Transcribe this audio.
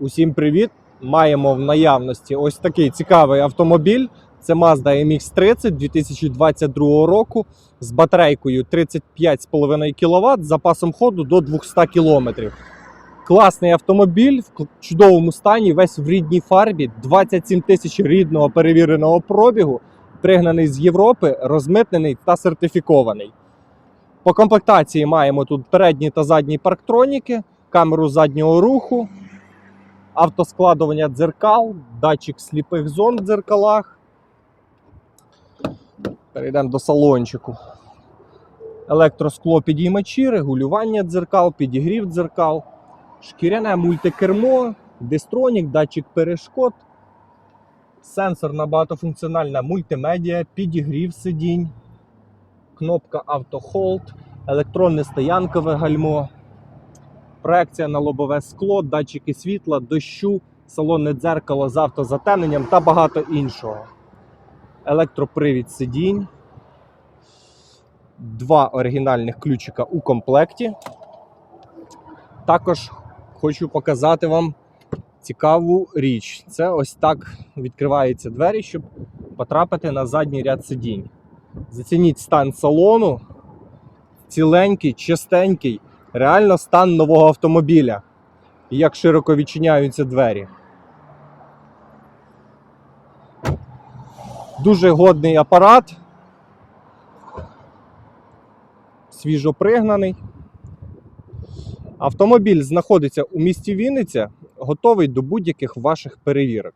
Усім привіт! Маємо в наявності ось такий цікавий автомобіль. Це Mazda MX-30 2022 року з батарейкою 35,5 кВт з запасом ходу до 200 км. Класний автомобіль в чудовому стані, весь в рідній фарбі, 27 тисяч рідного перевіреного пробігу, пригнаний з Європи, розмитнений та сертифікований. По комплектації маємо тут передні та задні парктроніки, камеру заднього руху, автоскладування дзеркал, датчик сліпих зон в дзеркалах. Перейдемо до салончику. Електроскло підіймачі, регулювання дзеркал, підігрів дзеркал, шкіряне мультикермо, дистронік, датчик перешкод, сенсорна багатофункціональна мультимедіа, підігрів сидінь, кнопка автохолд, електронне стоянкове гальмо, проекція на лобове скло, датчики світла, дощу, салонне дзеркало з автозатемненням та багато іншого. Електропривід сидінь. Два оригінальних ключика у комплекті. Також хочу показати вам цікаву річ. Це ось так відкриваються двері, щоб потрапити на задній ряд сидінь. Зацініть стан салону. Ціленький, чистенький, реально стан нового автомобіля. І як широко відчиняються двері. Дуже годний апарат. Свіжо пригнаний. Автомобіль знаходиться у місті Вінниця, готовий до будь-яких ваших перевірок.